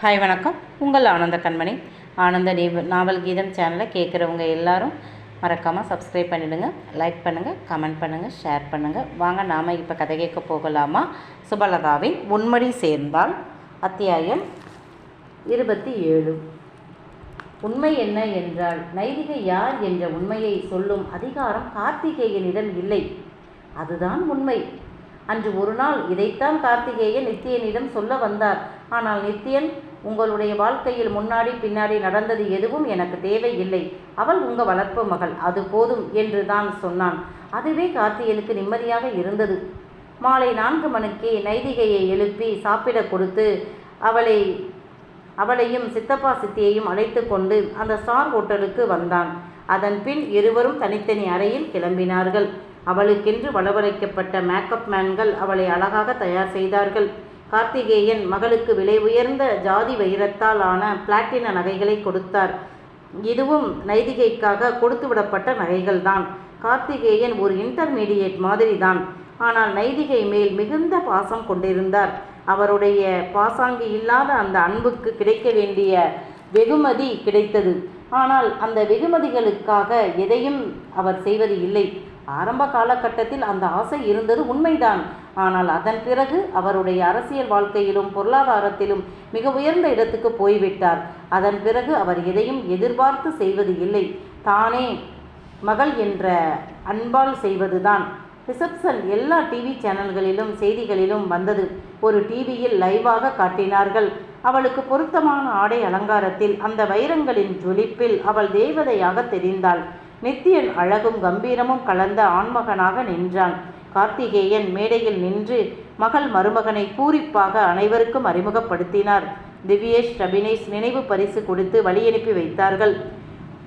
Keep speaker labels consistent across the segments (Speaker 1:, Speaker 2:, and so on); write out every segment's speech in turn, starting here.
Speaker 1: Hi வணக்கம். உங்கள் ஆனந்த கண்மணி. ஆனந்த நாவல் கீதம் சேனலை கேட்குறவங்க எல்லாரும் மறக்காமல் சப்ஸ்கிரைப் பண்ணிவிடுங்க லைக் பண்ணுங்கள் கமெண்ட் பண்ணுங்கள் ஷேர் பண்ணுங்கள் வாங்க நாம் இப்போ கதை கேட்க போகலாமா? சுபலதாவின் உண்மடி சேர்ந்தால் அத்தியாயம் இருபத்தி ஏழு. உண்மை என்ன என்றால் நைதிகை யார் என்ற உண்மையை சொல்லும் அதிகாரம் கார்த்திகேயனிடம் இல்லை. அதுதான் உண்மை. அன்று ஒரு நாள் இதைத்தான் கார்த்திகேயன் நித்தியனிடம் சொல்ல வந்தார். ஆனால் நித்தியன் உங்களுடைய வாழ்க்கையில் முன்னாடி பின்னாடி நடந்தது எதுவும் எனக்கு தேவையில்லை. அவள் உங்க வளர்ப்பு மகள். அது போதும் என்று தான் சொன்னான். அதுவே கார்த்தியனுக்கு நிம்மதியாக இருந்தது. மாலை நான்கு மணிக்கு நைதிகையை எழுப்பி சாப்பிட கொடுத்து அவளை அவளையும் சித்தப்பா சித்தியையும் அழைத்து கொண்டு அந்த ஸ்டார் ஹோட்டலுக்கு வந்தான். அதன் பின் இருவரும் தனித்தனி அறையில் கிளம்பினார்கள். அவளுக்கென்று வளவழைக்கப்பட்ட மேக்கப் மேன்கள் அவளை அழகாக தயார் செய்தார்கள். கார்த்திகேயன் மகளுக்கு விலை உயர்ந்த ஜாதி வைரத்தால் ஆன பிளாட்டின நகைகளை கொடுத்தார். இதுவும் நைதிகைக்காக கொடுத்துவிடப்பட்ட நகைகள்தான். கார்த்திகேயன் ஒரு இன்டர்மீடியேட் மாதிரி தான் ஆனால் நைதிகை மேல் மிகுந்த பாசம் கொண்டிருந்தார். அவருடைய பாசாங்கு இல்லாத அந்த அன்புக்கு கிடைக்க வேண்டிய வெகுமதி கிடைத்தது. ஆனால் அந்த வெகுமதிகளுக்காக எதையும் அவர் செய்வது இல்லை. ஆரம்ப காலகட்டத்தில் அந்த ஆசை இருந்தது உண்மைதான். ஆனால் அதன் பிறகு அவருடைய அரசியல் வாழ்க்கையிலும் பொருளாதாரத்திலும் மிக உயர்ந்த இடத்துக்கு போய்விட்டார். அதன் பிறகு அவர் எதையும் எதிர்பார்த்து செய்வது இல்லை. தானே மகள் என்ற அன்பால் செய்வதுதான். ரிசப்ஷன் எல்லா டிவி சேனல்களிலும் செய்திகளிலும் வந்தது. ஒரு டிவியில் லைவாக காட்டினார்கள். அவளுக்கு பொருத்தமான ஆடை அலங்காரத்தில் அந்த வைரங்களின் ஜொலிப்பில் அவள் தேவதையாக தெரிந்தாள். நித்தியன் அழகும் கம்பீரமும் கலந்த ஆண்மகனாக நின்றான். கார்த்திகேயன் மேடையில் நின்று மகள் மருமகனை பூரிப்பாக அனைவருக்கும் அறிமுகப்படுத்தினார். திவ்யேஷ் ரபினேஷ் நினைவு பரிசு கொடுத்து வழியனுப்பி வைத்தார்கள்.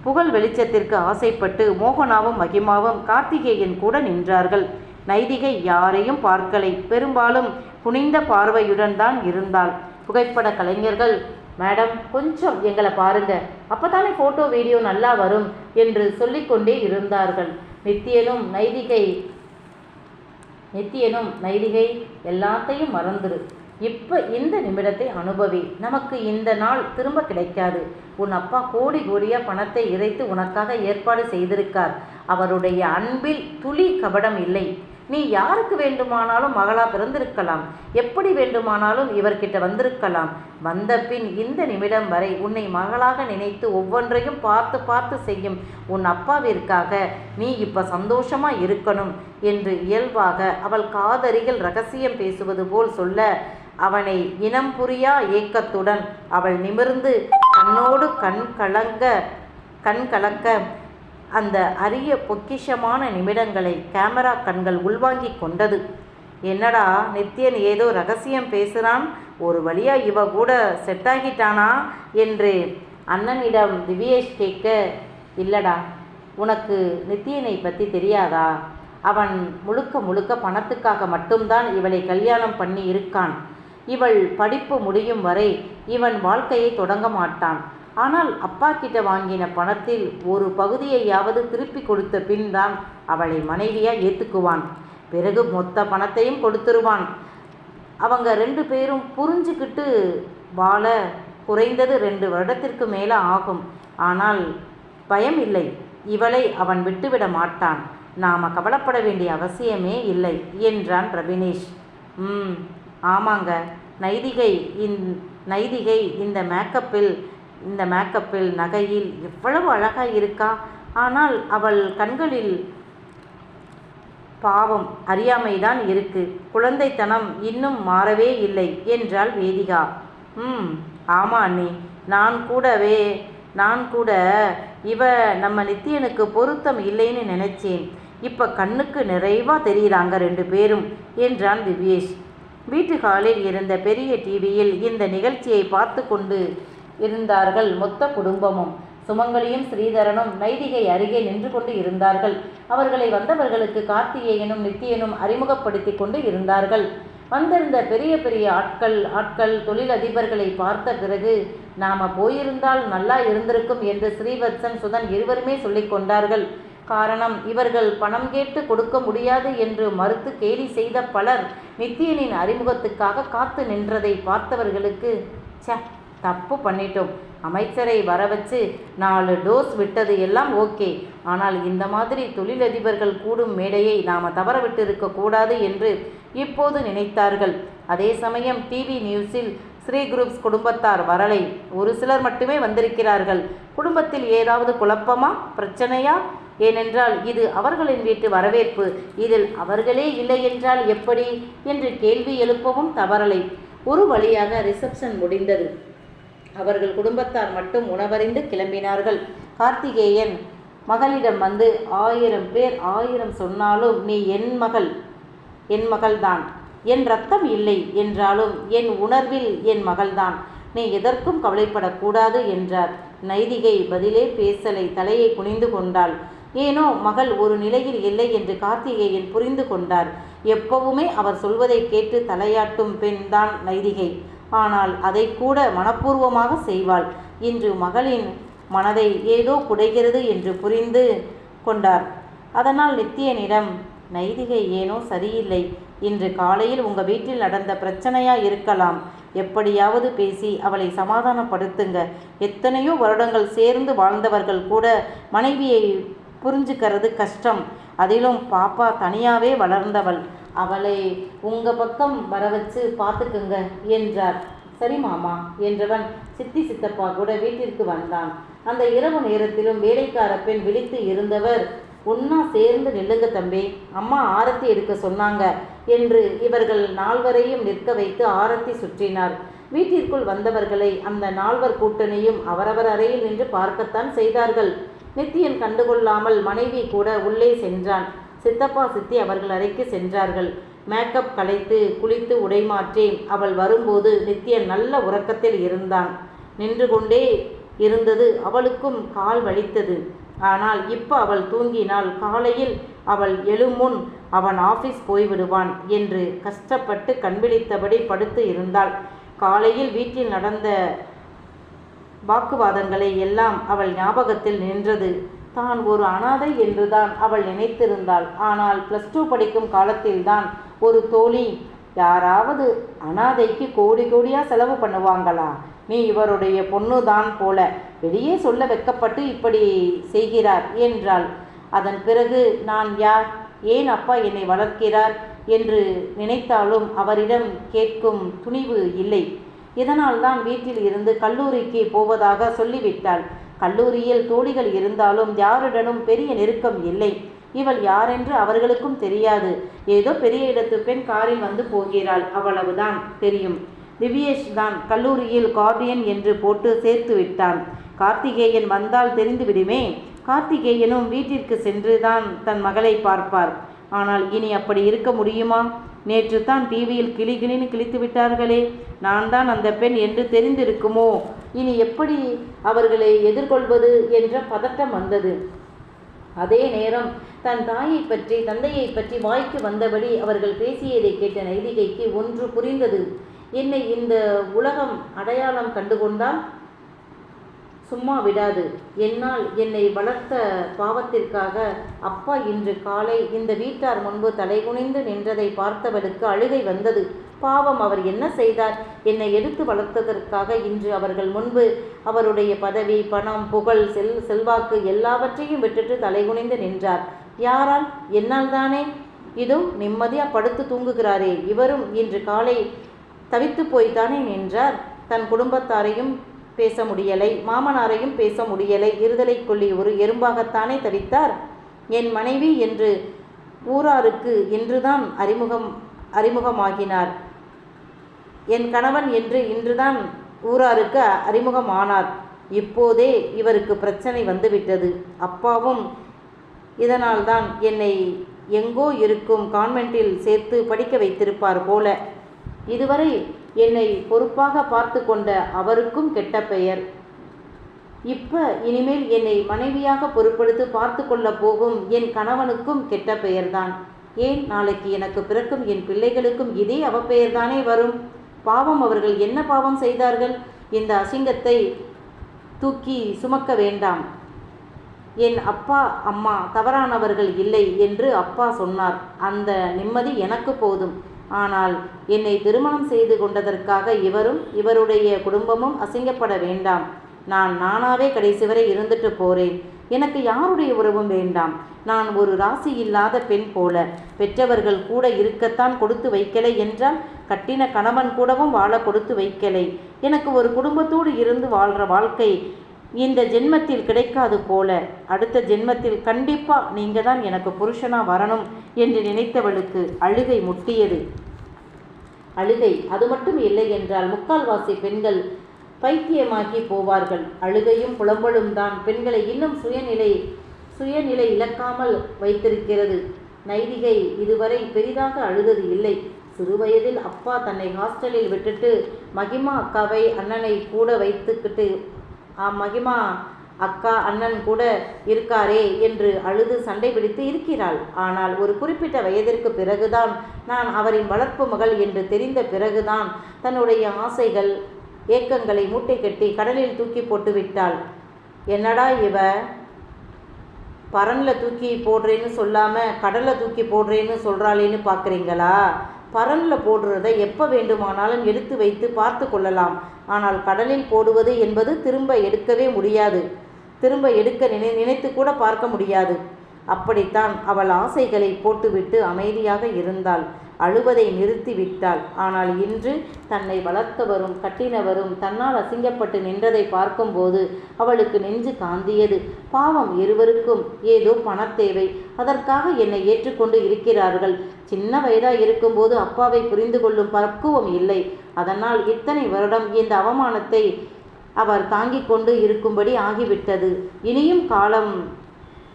Speaker 1: புகழ் வெளிச்சத்திற்கு ஆசைப்பட்டு மோகனாவும் மகிமாவும் கார்த்திகேயன் கூட நின்றார்கள். நைதிகை யாரையும் பார்க்கலை. பெரும்பாலும் புனிந்த பார்வையுடன் தான் இருந்தாள். புகைப்பட கலைஞர்கள் மேடம் கொஞ்சம் எங்களை பாருங்க. அப்பதானே ஃபோட்டோ வீடியோ நல்லா வரும். என்று சொல்லிக்கொண்டே இருந்தார்கள். நித்தியனும் நைதிகை நித்தியனும் நைதிகை எல்லாத்தையும் மறந்துடு இப்போ இந்த நிமிடத்தை அனுபவி. நமக்கு இந்த நாள் திரும்ப கிடைக்காது. உன் அப்பா கோடி கோடியாக பணத்தை இறைத்து உனக்காக ஏற்பாடு செய்திருக்கார். அவருடைய அன்பில் துளி கபடம் இல்லை. நீ யாருக்கு வேண்டுமானாலும் மகளா பிறந்திருக்கலாம். எப்படி வேண்டுமானாலும் இவர்கிட்ட வந்திருக்கலாம். வந்த பின் இந்த நிமிடம் வரை உன்னை மகளாக நினைத்து ஒவ்வொன்றையும் பார்த்து பார்த்து செய்யும் உன் அப்பாவிற்காக நீ இப்ப சந்தோஷமா இருக்கணும் என்று இயல்பாக அவள் காதருகில் ரகசியம் பேசுவது போல் சொல்ல அவனை இனம் புரியா ஏக்கத்துடன் அவள் நிமிர்ந்து கண்ணோடு கண் கலங்க கண் கலக்க அந்த அரிய பொக்கிஷமான நிமிடங்களை கேமரா கண்கள் உள்வாங்கிக் கொண்டது. என்னடா நித்யன் ஏதோ ரகசியம் பேசுகிறான் ஒரு வழியா இவ கூட செட் ஆகிட்டானா? என்று அண்ணனிடம் திவ்யேஷ் கேட்க இல்லடா உனக்கு நித்யனை பற்றி தெரியாதா? அவன் முழுக்க முழுக்க பணத்துக்காக மட்டும்தான் இவளை கல்யாணம் பண்ணி இருக்கான். இவள் படிப்பு முடியும் வரை இவன் வாழ்க்கையை தொடங்க மாட்டான். ஆனால் அப்பா கிட்ட வாங்கின பணத்தில் ஒரு பகுதியையாவது திருப்பி கொடுத்த பின் தான் அவளை மனைவியாக ஏற்றுக்குவான் பிறகு மொத்த பணத்தையும் கொடுத்துருவான். அவங்க ரெண்டு பேரும் புரிஞ்சுக்கிட்டு வாழ குறைந்தது ரெண்டு வருடத்திற்கு மேலே ஆகும். ஆனால் பயம் இல்லை. இவளை அவன் விட்டுவிட மாட்டான். நாம் கவலைப்பட வேண்டிய அவசியமே இல்லை என்றான் ரவினேஷ். ம் ஆமாங்க. நைதிகை இந் நைதிகை இந்த மேக்கப்பில் இந்த மேக்கப்பில் நகையில் எவ்வளவு அழகாக இருக்கா? ஆனால் அவள் கண்களில் பாவம் அறியாமைதான் இருக்கு. குழந்தைத்தனம் இன்னும் மாறவே இல்லை என்றாள் வேதிகா ம் ஆமா அண்ணி. நான் கூடவே நான் கூட இவ நம்ம நித்தியனுக்கு பொருத்தம் இல்லைன்னு நினைச்சேன். இப்போ கண்ணுக்கு நிறைவாக தெரியுறாங்க ரெண்டு பேரும் என்றான் திவ்யேஷ். வீட்டு ஹாலில் இருந்த பெரிய டிவியில் இந்த நிகழ்ச்சியை பார்த்து கொண்டு இருந்தார்கள் மொத்த குடும்பமும். சுமங்கலியும் ஸ்ரீதரனும் நைதிகை அருகே நின்று கொண்டு இருந்தார்கள். அவர்களை வந்தவர்களுக்கு கார்த்திகேயனும் நித்தியனும் அறிமுகப்படுத்தி கொண்டு இருந்தார்கள். வந்திருந்த பெரிய பெரிய ஆட்கள் ஆட்கள் தொழிலதிபர்களை பார்த்த பிறகு நாம போயிருந்தால் நல்லா இருந்திருக்கும் என்று ஸ்ரீவத்சன் சுதன் இருவருமே சொல்லிக் கொண்டார்கள். காரணம் இவர்கள் பணம் கேட்டு கொடுக்க முடியாது என்று மறுத்து கேலி செய்த பலர் நித்தியனின் அறிமுகத்துக்காக காத்து நின்றதை பார்த்தவர்களுக்கு ச்ச தப்பு பண்ணிட்டோம். அமைச்சரை வர வச்சு நாலு டோஸ் விட்டது எல்லாம் ஓகே. ஆனால் இந்த மாதிரி தொழிலதிபர்கள் கூடும் மேடையை நாம் தவற விட்டு இருக்கக்கூடாது என்று இப்போது நினைத்தார்கள். அதே சமயம் டிவி நியூஸில் ஸ்ரீ குரூப்ஸ் குடும்பத்தார் வரலை. ஒரு சிலர் மட்டுமே வந்திருக்கிறார்கள். குடும்பத்தில் ஏதாவது குழப்பமா? பிரச்சனையா? ஏனென்றால் இது அவர்களின் வீட்டு வரவேற்பு. இதில் அவர்களே இல்லை என்றால் எப்படி? என்று கேள்வி எழுப்பவும் தவறலை. ஒரு வழியாக ரிசப்ஷன் முடிந்தது. அவர்கள் குடும்பத்தார் மட்டும் உணவறிந்து கிளம்பினார்கள். கார்த்திகேயன் மகளிடம் வந்து ஆயிரம் பேர் ஆயிரம் சொன்னாலும் நீ என் மகள் என் மகள்தான். என் ரத்தம் இல்லை என்றாலும் என் உணர்வில் என் மகள்தான். நீ எதற்கும் கவலைப்படக்கூடாது என்றார். நைதிகை பதிலே பேசலை தலையை குனிந்து கொண்டாள். ஏனோ மகள் ஒரு நிலையில் இல்லை என்று கார்த்திகேயன் புரிந்து கொண்டார். எப்பவுமே அவர் சொல்வதை கேட்டு தலையாட்டும் பெண்தான் நைதிகை. ஆனால் அதை கூட மனப்பூர்வமாக செய்வாள். இன்று மகளின் மனதை ஏதோ குடைகிறது என்று புரிந்து கொண்டார். அதனால் நித்தியனிடம் நைதிகை ஏனோ சரியில்லை. இன்று காலையில் உங்கள் வீட்டில் நடந்த பிரச்சனையா இருக்கலாம். எப்படியாவது பேசி அவளை சமாதானப்படுத்துங்க. எத்தனையோ வருடங்கள் சேர்ந்து வாழ்ந்தவர்கள் கூட மனைவியை புரிஞ்சுக்கிறது கஷ்டம். அதிலும் பாப்பா தனியாவே வளர்ந்தவள். அவளை உங்க பக்கம் வர வச்சு பார்த்துக்குங்க என்றார். சரி மாமா என்றவன் சித்தி சித்தப்பா கூட வீட்டிற்கு வந்தான். அந்த இரவு நேரத்திலும் வேலைக்கார பெண் விழித்து இருந்தவர் ஒன்னா சேர்ந்து நில்லுங்க தம்பி அம்மா ஆரத்தி எடுக்க சொன்னாங்க என்று இவர்கள் நால்வரையும் நிற்க வைத்து ஆரத்தி சுற்றினார். வீட்டிற்குள் வந்தவர்களை அந்த நால்வர் கூட்டணியும் அவரவர் அறையில் நின்று பார்க்கத்தான் செய்தார்கள். நித்தியன் கண்டுகொள்ளாமல் மனைவி கூட உள்ளே சென்றான். சித்தப்பா சித்தி அவர்கள் அறைக்கு சென்றார்கள். மேக்கப் கலைத்து குளித்து உடைமாற்றி அவள் வரும்போது நித்தியன் நல்ல உறக்கத்தில் இருந்தான். நின்று கொண்டே இருந்தது அவளுக்கும் கால் வலித்தது. ஆனால் இப்போ அவள் தூங்கினால் காலையில் அவள் எழுமுன் அவன் ஆபீஸ் போய்விடுவான் என்று கஷ்டப்பட்டு கண்விழித்தபடி படுத்து இருந்தாள். காலையில் வீட்டில் நடந்த வாக்குவாதங்களை எல்லாம் அவள் ஞாபகத்தில் நின்றது. தான் ஒரு அனாதை என்றுதான் அவள் நினைத்திருந்தாள். ஆனால் ப்ளஸ் டூ படிக்கும் காலத்தில்தான் ஒரு தோழி யாராவது அனாதைக்கு கோடி கோடியாக செலவு பண்ணுவாங்களா? நீ இவருடைய பொண்ணுதான் போல. வெளியே சொல்ல வைக்கப்பட்டு இப்படி செய்கிறார் என்றாள். அதன் பிறகு நான் யார்? ஏன் அப்பா என்னை வளர்க்கிறார் என்று நினைத்தாலும் அவரிடம் கேட்கும் துணிவு இல்லை. இதனால்தான் வீட்டில் இருந்து கல்லூரிக்கு போவதாக சொல்லிவிட்டாள். கல்லூரியில் தோழிகள் இருந்தாலும் யாருடனும் பெரிய நெருக்கம் இல்லை. இவள் யாரென்று அவர்களுக்கும் தெரியாது. ஏதோ பெரிய இடத்து பெண் காரில் வந்து போகிறாள். அவ்வளவுதான் தெரியும். திவ்யேஷ் தான் கல்லூரியில் கார்டியன் என்று போட்டு சேர்த்து விட்டான். கார்த்திகேயன் வந்தால் தெரிந்து விடுமே? கார்த்திகேயனும் வீட்டிற்கு சென்று தான் தன் மகளை பார்ப்பார். ஆனால் இனி அப்படி இருக்க முடியுமா? நேற்று தான் டிவியில் கிளி கிளின்னு கிழித்து விட்டார்களே. நான் தான் அந்த பெண் என்று தெரிந்திருக்குமோ? இனி எப்படி அவர்களை எதிர்கொள்வது என்ற பதட்டம் வந்தது. அதே நேரம் தன் தாயை பற்றி தந்தையை பற்றி வாய்க்கு வந்தபடி அவர்கள் பேசியதை கேட்ட நைதிகைக்கு ஒன்று புரிந்தது. என்னை இந்த உலகம் அடையாளம் கண்டுகொண்டால்? சும்மா விடாது. என்னால் என்னை வளர்த்த பாவத்திற்காக அப்பா இன்று காலை இந்த வீட்டார் முன்பு தலைகுனிந்து நின்றதை பார்த்தவளுக்கு அழுகை வந்தது. பாவம் அவர் என்ன செய்தார்? என்னை எடுத்து வளர்த்ததற்காக இன்று அவர்கள் முன்பு அவருடைய பதவி பணம் புகழ் செல் செல்வாக்கு எல்லாவற்றையும் விட்டுட்டு தலைகுனிந்து நின்றார். யாரால்? என்னால் தானே? இதோ நிம்மதியாக படுத்து தூங்குகிறாரே. இவரும் இன்று காலை தவித்து போய்தானே நின்றார். தன் குடும்பத்தாரையும் பேச முடியலை. மாமனாரையும் பேச முடியலை. இருதலை கொள்ளி ஒரு எறும்பாகத்தானே தவித்தார். என் மனைவி என்று ஊராருக்கு இன்றுதான் அறிமுகம் அறிமுகமாகினார். என் கணவன் என்று இன்றுதான் ஊராருக்கு அறிமுகமானார். இப்போதே இவருக்கு பிரச்சனை வந்துவிட்டது. அப்பாவும் இதனால்தான் என்னை எங்கோ இருக்கும் கான்வென்ட்டில் சேர்த்து படிக்க வைத்திருப்பார் போல. இதுவரை என்னை பொறுப்பாக பார்த்து கொண்ட அவருக்கும் கெட்ட பெயர். இப்ப இனிமேல் என்னை மனைவியாக பொறுப்படுத்தி பார்த்து கொள்ள போகும் என் கணவனுக்கும் கெட்ட பெயர்தான். ஏன் நாளைக்கு எனக்கு பிறக்கும் என் பிள்ளைகளுக்கும் இதே அவப்பெயர்தானே வரும்? பாவம் அவர்கள் என்ன பாவம் செய்தார்கள்? இந்த அசிங்கத்தை தூக்கி சுமக்க வேண்டாம். என் அப்பா அம்மா தவறானவர்கள் இல்லை என்று அப்பா சொன்னார். அந்த நிம்மதி எனக்கு போதும். ஆனால் என்னை திருமணம் செய்து கொண்டதற்காக இவரும் இவருடைய குடும்பமும் அசிங்கப்பட வேண்டாம். நான் நானாவே கடைசி வரை இருந்துட்டு போறேன். எனக்கு யாருடைய உறவும் வேண்டாம். நான் ஒரு ராசி இல்லாத பெண் போல. பெற்றவர்கள் கூட இருக்கத்தான் கொடுத்து வைக்கலை என்றால் கட்டின கணவன் கூடவும் வாழ கொடுத்து வைக்கலை. எனக்கு ஒரு குடும்பத்தோடு இருந்து வாழ்கிற வாழ்க்கை இந்த ஜென்மத்தில் கிடைக்காது போல அடுத்த ஜென்மத்தில் கண்டிப்பாக நீங்கள் தான் எனக்கு புருஷனாக வரணும் என்று நினைத்தவளுக்கு அழுகை முட்டியது. அழுகை அது மட்டும் இல்லை என்றால் முக்கால்வாசி பெண்கள் பைத்தியமாகி போவார்கள். அழுகையும் புலம்பலும் தான் பெண்களை இன்னும் சுயநிலை சுயநிலை இழக்காமல் வைத்திருக்கிறது. நைதிகை இதுவரை பெரிதாக அழுதது இல்லை. சிறுவயதில் அப்பா தன்னை ஹாஸ்டலில் விட்டுட்டு மகிமா அக்காவை அண்ணனை கூட வைத்துக்கிட்டு மகிமா அக்கா அண்ணன் கூட இருக்காரே என்று அழுது சண்டை பிடித்து இருக்கிறாள். ஆனால் ஒரு குறிப்பிட்ட வயதிற்கு பிறகுதான் நான் அவரின் வளர்ப்பு மகள் என்று தெரிந்த பிறகுதான் தன்னுடைய ஆசைகள் ஏக்கங்களை மூட்டை கட்டி கடலில் தூக்கி போட்டு விட்டாள். என்னடா இவ? பரனில் தூக்கி போடுறேன்னு சொல்லாமல் கடலில் தூக்கி போடுறேன்னு சொல்கிறாளேன்னு பார்க்குறீங்களா பரலில் போடுறதை எப்போ வேண்டுமானாலும் எடுத்து வைத்து பார்த்து கொள்ளலாம். ஆனால் கடலில் போடுவது என்பது திரும்ப எடுக்கவே முடியாது. திரும்ப எடுக்க நினை நினைத்து கூட பார்க்க முடியாது. அப்படித்தான் அவள் ஆசைகளை போட்டுவிட்டு அமைதியாக இருந்தாள். அழுவதை நிறுத்திவிட்டாள். ஆனால் இன்று தன்னை வளர்த்தவரும் கட்டினவரும் தன்னால் அசிங்கப்பட்டு நின்றதை பார்க்கும்போது அவளுக்கு நெஞ்சு காந்தியது. பாவம் இருவருக்கும் ஏதோ பணத்தேவை அதற்காக என்னை ஏற்றுக்கொண்டு இருக்கிறார்கள். சின்ன வயதா இருக்கும்போது அப்பாவை புரிந்து கொள்ளும் பக்குவம் இல்லை. அதனால் இத்தனை வருடம் இந்த அவமானத்தை அவர் தாங்கிக் கொண்டு இருக்கும்படி ஆகிவிட்டது. இனியும் காலம்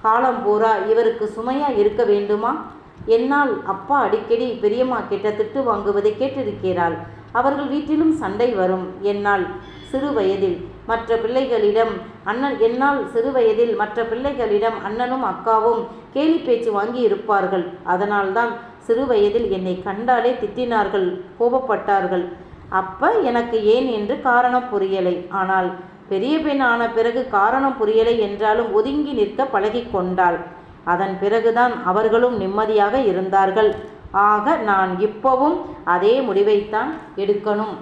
Speaker 1: காலம் பூரா? இவருக்கு சுமையா இருக்க வேண்டுமா? என்னால் அப்பா அடிக்கடி பெரியம்மா கிட்ட திட்டு வாங்குவதை கேட்டிருக்கிறாள். அவர்கள் வீட்டிலும் சண்டை வரும். என்னால் சிறு வயதில் மற்ற பிள்ளைகளிடம் அண்ணன் என்னால் சிறு வயதில் மற்ற பிள்ளைகளிடம் அண்ணனும் அக்காவும் கேலி பேச்சு வாங்கி இருப்பார்கள். அதனால்தான் சிறு வயதில் என்னை கண்டாலே திட்டினார்கள் கோபப்பட்டார்கள். அப்ப எனக்கு ஏன் என்று காரணம் புரியலை. ஆனால் பெரிய பெண் ஆன பிறகு காரணம் புரியலை என்றாலும் ஒதுங்கி நிற்க பழகி கொண்டாள். அதன் பிறகுதான் அவர்களும் நிம்மதியாக இருந்தார்கள். ஆக நான் இப்போவும் அதே முடிவைத்தான் எடுக்கணும்.